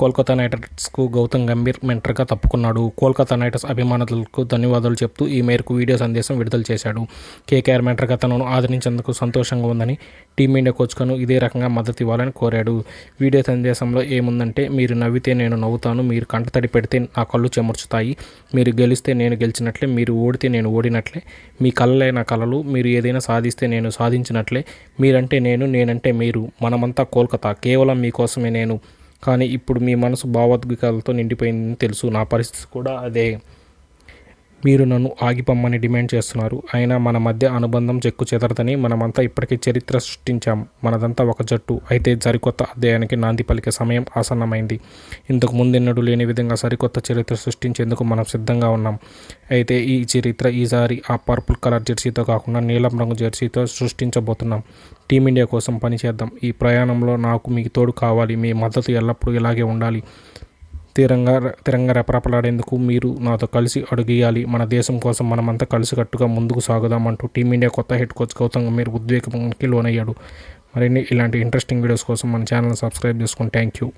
Kolkata night రైడర్స్కు గౌతమ్ గంభీర్ మెంటర్గా తప్పుకున్నాడు. కోల్కతా నైట్ రైడర్స్ అభిమానులకు ధన్యవాదాలు చెప్తూ ఈ మేరకు వీడియో సందేశం విడుదల చేశాడు. కేకేఆర్ మెంటర్గా తనను ఆదరించేందుకు సంతోషంగా ఉందని టీమిండియా కోచ్కను ఇదే రకంగా మద్దతు ఇవ్వాలని కోరాడు. వీడియో సందేశంలో ఏముందంటే మీరు నవ్వితే నేను నవ్వుతాను మీరు కంటతడి పెడితే నా కళ్ళు చెమర్చుతాయి మీరు గెలిస్తే నేను గెలిచినట్లే మీరు ఓడితే నేను ఓడినట్లే మీ కళ్ళలే నా కళలు మీరు ఏదైనా సాధిస్తే నేను సాధించినట్లే మీరంటే నేను నేనంటే మీరు మనమంతా కోల్కతా కేవలం మీకోసమే నేను కానీ ఇప్పుడు మీ మనసు భావోద్వేగాలతో నిండిపోయిందని తెలుసు. నా పరిస్థితి కూడా అదే. మీరు నన్ను ఆగిపమ్మని డిమాండ్ చేస్తున్నారు. అయినా మన మధ్య అనుబంధం చెక్కు చెదరదని మనమంతా ఇప్పటికే చరిత్ర సృష్టించాం. మనదంతా ఒక జట్టు. అయితే సరికొత్త అధ్యాయానికి నాంది పలికే సమయం ఆసన్నమైంది. ఇంతకు ముందెన్నడూ లేని విధంగా సరికొత్త చరిత్ర సృష్టించేందుకు మనం సిద్ధంగా ఉన్నాం. అయితే ఈ చరిత్ర ఈసారి ఆ పర్పుల్ కలర్ జెర్సీతో కాకుండా నీలం రంగు జెర్సీతో సృష్టించబోతున్నాం. టీమిండియా కోసం పనిచేద్దాం ఈ ప్రయాణంలో నాకు మీకు తోడు కావాలి. మీ మద్దతు ఎల్లప్పుడూ ఇలాగే ఉండాలి. తీరంగా తిరంగా రెపరెపలాడేందుకు మీరు నాతో కలిసి అడుగేయాలి. మన దేశం కోసం మనమంతా కలిసికట్టుగా ముందుకు సాగుదామంటూ టీమిండియా కొత్త హెడ్ కోచ్ గౌతమ్ మీరు ఉద్వేగానికి లోనయ్యాడు. మరిన్ని ఇలాంటి ఇంట్రెస్టింగ్ వీడియోస్ కోసం మన ఛానల్ సబ్స్క్రైబ్ చేసుకోండి థ్యాంక్ యూ